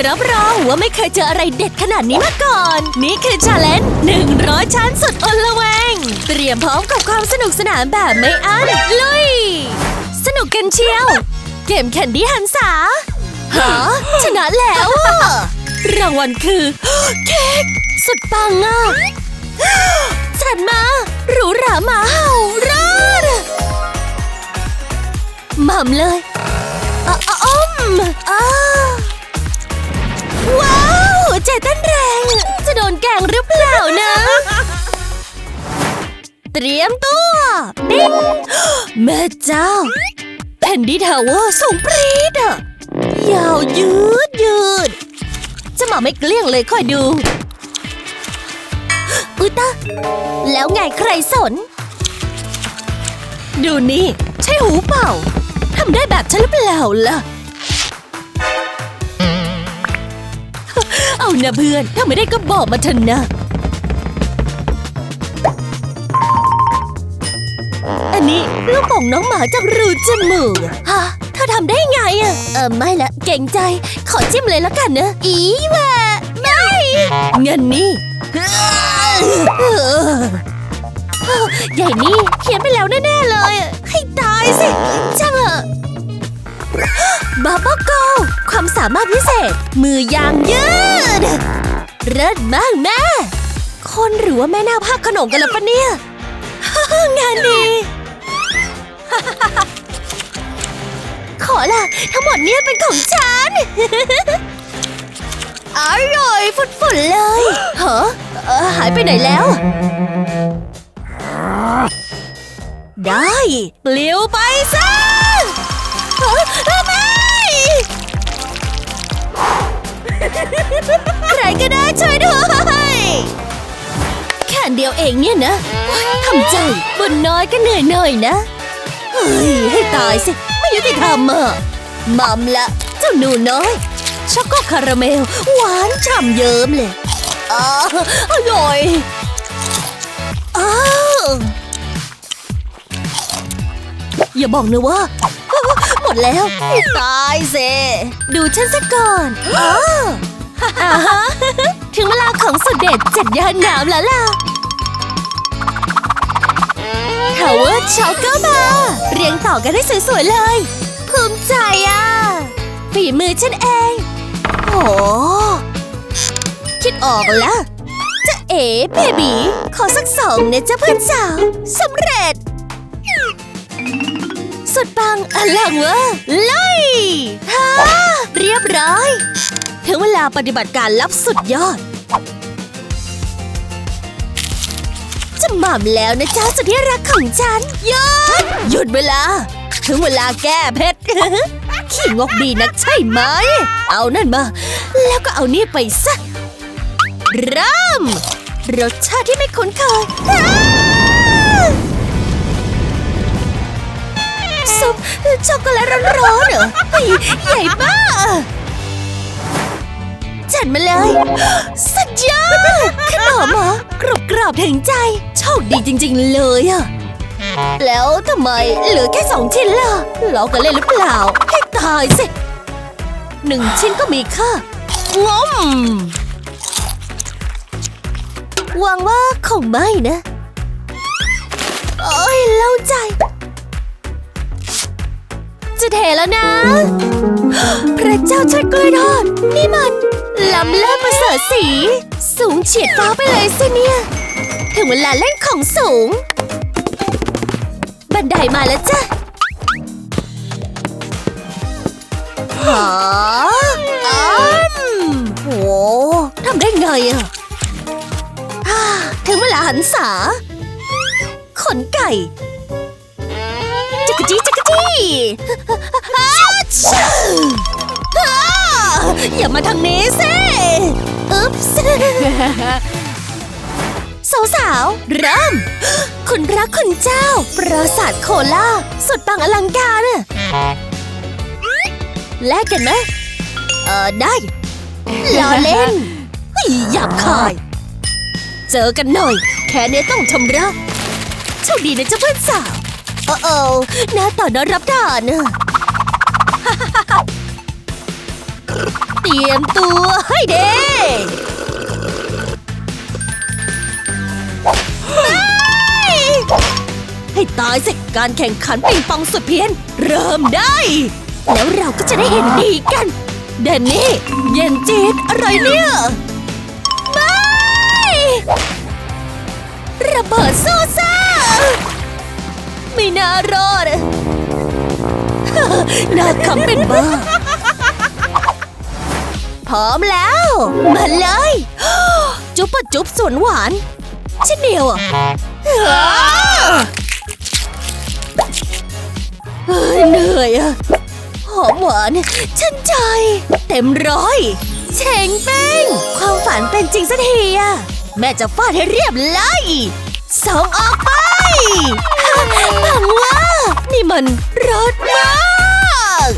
รับรองว่าไม่เคยเจออะไรเด็ดขนาดนี้มาก่อน นี่คือชาเลนจ์100 ชั้นสุดอลเวง เตรียมพร้อมกับความสนุกสนานแบบไม่อั้นลุย สนุกกันเชียว เกมแคนดี้หันษาฮะชนะแล้วรางวัลคือเค้กสุดปังอะฉันมาหรูหรามาเห่ารอดหม่ำเลยอ้อมอ้า ว้าวใจเต้นแรง จะโดนแกงหรือเปล่านะ เตรียมตัวบิ๊งแม่เจ้าแผ่นดิทาวเวอร์สูงปรี๊ดอะยาวยืดยืด จะมาไม่เกลี้ยงเลยคอยดู อุตะแล้วไงใครสน ดูนี่ ใช่หูเปล่าทำได้แบบฉันหรือเปล่าล่ะ นะเพื่อน ถ้าไม่ได้ก็บอกมาเถอะนะ อันนี้ลูกโป่งน้องหมาจากรูจมูกอะฮะเธอทำได้ไงอะเออไม่ละ เก่งใจ ขอจิ้มเลยแล้วกันนะ อีแหวะไม่เงินนี่ใหญ่นี่เขียนไปแล้วแน่ๆเลย ให้ตายสิช่างเถอะ บาบาโกความสามารถพิเศษ มือยางยืด เลิศมากแม่ คนหรือว่าแม่นาภาคขนมกันแล้วปะเนี่ย งานดี ขอละทั้งหมดเนี่ยเป็นของฉัน อร่อยฟุดๆเลยเหรอเอ่อหายไปไหนแล้ว ได้ปลิวไปซะ เดียวเองเนี่ยนะทำใจบนน้อยก็เหนื่อยหน่อยนะ เฮ้ย ให้ตายสิ ไม่ยุติธรรมอะมัมละเจ้าหนูน้อย ช็อกโกคาราเมล หวานฉ่ำเยิ้มเลยอ้าอร่อยอ้าอย่าบอกนะว่า หมดแล้ว ตายเซดูฉันซะก่อนอ้าวอ่าฮะถึงเวลาของสุดเด็ดเจ็ดยานน้ำแล้วล่ะ ทาวเวอร์ช็อกเกอร์บาร์เรียงต่อกันได้สวยๆเลย ภูมิใจอะ ฝีมือฉันเอง โอ้คิดออกแล้ว จะเอ๋เบบีขอสักสองนะจ๊ะเพื่อนสาวสำเร็จ สุดปังอลังเวอร์เลยฮ่าเรียบร้อย ถึงเวลาปฏิบัติการลับสุดยอด หม่ำแล้วนะจ๊ะสุดที่รักของฉันหยุดหยุดเวลา ถึงเวลาแก้เพชรขี้งกดีนักใช่ไหม เอานั่นมา แล้วก็เอานี่ไปซะเริ่มรสชาติที่ไม่คุ้นเคยซุปช็อกโกแลตร้อนๆเหรอใหญ่มาจัดมาเลยส รุบกรอบถึงใจ โชคดีจริง ๆ เลยอะแล้วทำไมเหลือแค่สองชิ้นล่ะล้อกันเล่นหรือเปล่า ให้ตายสิหนึ่งชิ้นก็มีค่างอมหวังว่าคงไม่นะโอ้ยเล่าใจ จะเทแล้วนะ พระเจ้าช่วยกล้วยทอดนี่มันล้ำเลิศประเสริฐสี สูงเฉียดฟ้าไปเลยสิเนี่ย ถึงเวลาเล่นของสูง บันไดมาแล้วจ้ะหาอ้มโหทำได้ไงอะฮ่าถึงเวลาหันษา ขนไก่ จักรจี้จักรจี้อ้าชื่ออ้าอย่ามาทางนี้สิ อุ๊บส์ สาวๆ เริ่ม คุณพระคุณเจ้า ปราสาทโคล่า สุดปังอลังการอะแลกกันไหมเออได้ล้อเล่นเฮ้ยหยาบคาย เจอกันหน่อย แค่เนี้ยต้องชำระโชคดีนะเจ้าเพื่อนสาว โอ้โอ้หน้าต่อน่ารับทานอะเตรียมตัวให้เด้ ให้ตายสิการแข่งขันปิงปองสุดเพี้ยน เริ่มได้ แล้วเราก็จะได้เห็นดีกันเดนนี่ เย็นจี๊ดอะไรเนี่ยไม่ระเบิดซูซ่าไม่น่ารอดน่าขำเป็นบ้าพร้อมแล้ว มาเลย จุ๊บปะจุ๊บสวนหวานเช่นเดียวอะ เหนื่อยอะหอมหวานชื่นใจ เต็มร้อยเชงเป้ง ความฝันเป็นจริงสักทีอะแม่จะฟาดให้เรียบเลยส่งออกไปหวังว่า นี่มันรสมาก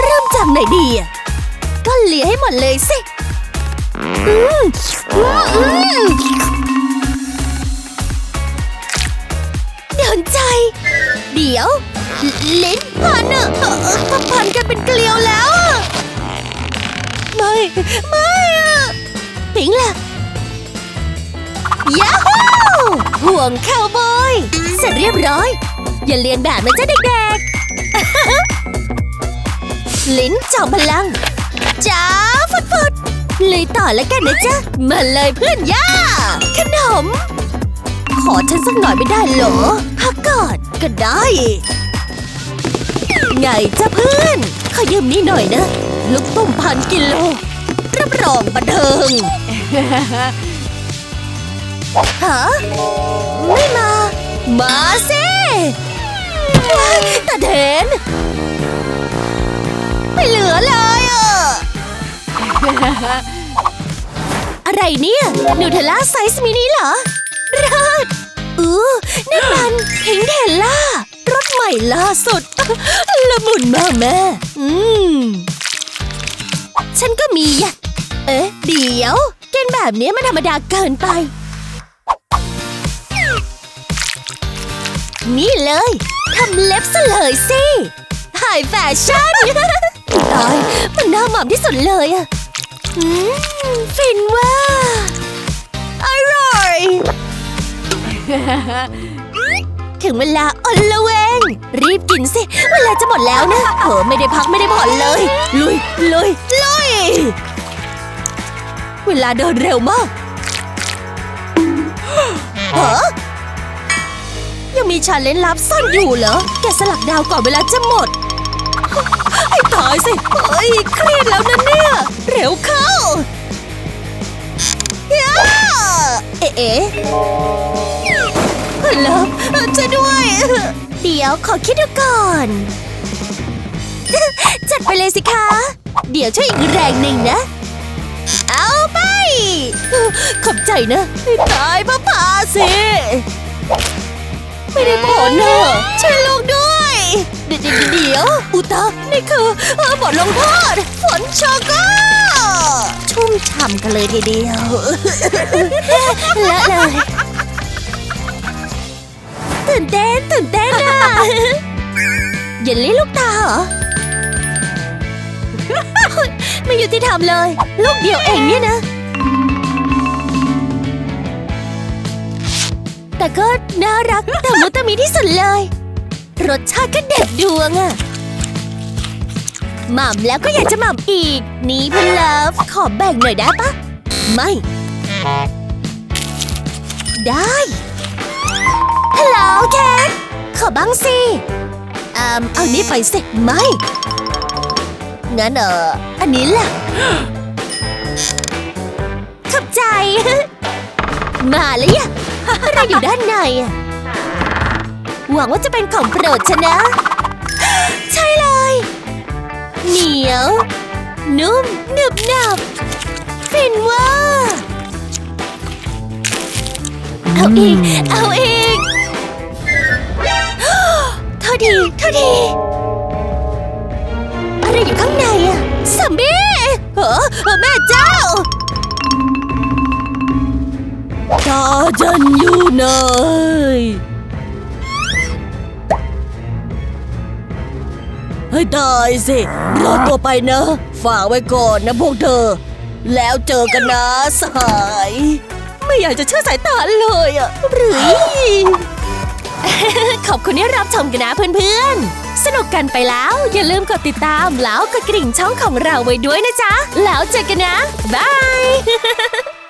เริ่มจากไหนดีอะก็เลียให้หมดเลยสิ อืมอืม นใจ เดี๋ยว ลิ้นพันอะเอ่อเอ่อพันกันเป็นเกลียวแล้วอะไม่ ไม่อะปิงล่ะยาฮูห่วงคาวบอย เสร็จเรียบร้อย อย่าเรียนแบบนะจ๊ะเด็กๆ ลิ้นจอมพลังจ้าฟุดฟุดเลยต่อแล้วกันนะจ๊ะ มาเลยเพื่อนย่าขนม ขอฉันสักหน่อยไม่ได้เหรอพักก่อนก็ได้ ไงจ้ะเพื่อน ขอยืมนี่หน่อยนะ ลูกตุ้มพันกิโล รับรองบันเทิงฮะไม่มา มาสิว้ายตาเทน ไม่เหลือเลยอะอะไรเนี่ย นูเทลล่าไซส์มินิเหรอ รอดอือนี่มันพิงเทลล่ารสใหม่ล่าสุด ละมุนมากแม่ อืม ฉันก็มีอะเอ๊ะ เดี๋ยวกินแบบนี้มันธรรมดาเกินไป นี่เลยทำเล็บซะเลยสิไฮแฟชั่นตายมันน่าหม่ำที่สุดเลยอะอืมฟินว่าอร่อย ถึงเวลาออนละเวง รีบกินสิ เวลาจะหมดแล้วนะเออไม่ได้พักไม่ได้ผ่อนเลย ลุยลุยลุย เวลาเดินเร็วมากเฮ้อยังมีชาเลนจ์ลับซ่อนอยู่เหรอ แกสลักดาวก่อนเวลาจะหมดให้ตายสิเฮ้ยเครียดแล้วนะเนี่ย เร็วเข้าย่าเอ๊ะ เอ๊ะเลิฟจะด้วย เดี๋ยวขอคิดดูก่อน จัดไปเลยสิคะ เดี๋ยวช่วยอีกแรงหนึ่งนะ เอาไป ขอบใจนะให้ตายพ่อพาสิ ไม่ได้ผลเนอะช่วยลูกด้วย เดี๋ยวเดี๋ยวเดี๋ยวอุตานี่คือเอ่อบทลงโทษฝนช็อกโกชุ่มฉ่ำกันเลยทีเดียวและเลย ตื่นเต้นตื่นเต้นอะ เย็นลี่ลูกตาเหรอ ไม่ยุติธรรมเลย ลูกเดียวเองเนี่ยนะ แต่ก็น่ารักแต่มุตะมีที่สุดเลย รสชาติก็เด็ดดวงอะหม่ำแล้วก็อยากจะหม่ำอีก นี่เพื่อนเลิฟขอแบ่งหน่อยได้ปะ ไม่ ได้ ฮัลโหลแคทขอบ้างสิอืมเอานี่ไปสิไม่งั้นเอออันนี้ล่ะขอบใจ มาเลยอะอะไรอยู่ด้านในอะหวังว่าจะเป็นของโปรดฉันนะ ใช่เลย เหนียว นุ่มหนึบหนับฟินว่า เอาอีก เอาอีก ท่าดีเท่าดีอะไรอยู่ข้างในอะสมบี้เออเออแม่เจ้า ตาจันอยู่ไหนเฮ้ยได้สิรอตัวไปนะ ฝากไว้ก่อนนะพวกเธอ แล้วเจอกันนะสหาย ไม่อยากจะเชื่อสายตาเลยอะหรือ ขอบคุณที่รับชมกันนะเพื่อนๆ สนุกกันไปแล้ว อย่าลืมกดติดตามแล้วกดกริ่งช่องของเราไว้ด้วยนะจ๊ะ แล้วเจอกันนะ บาย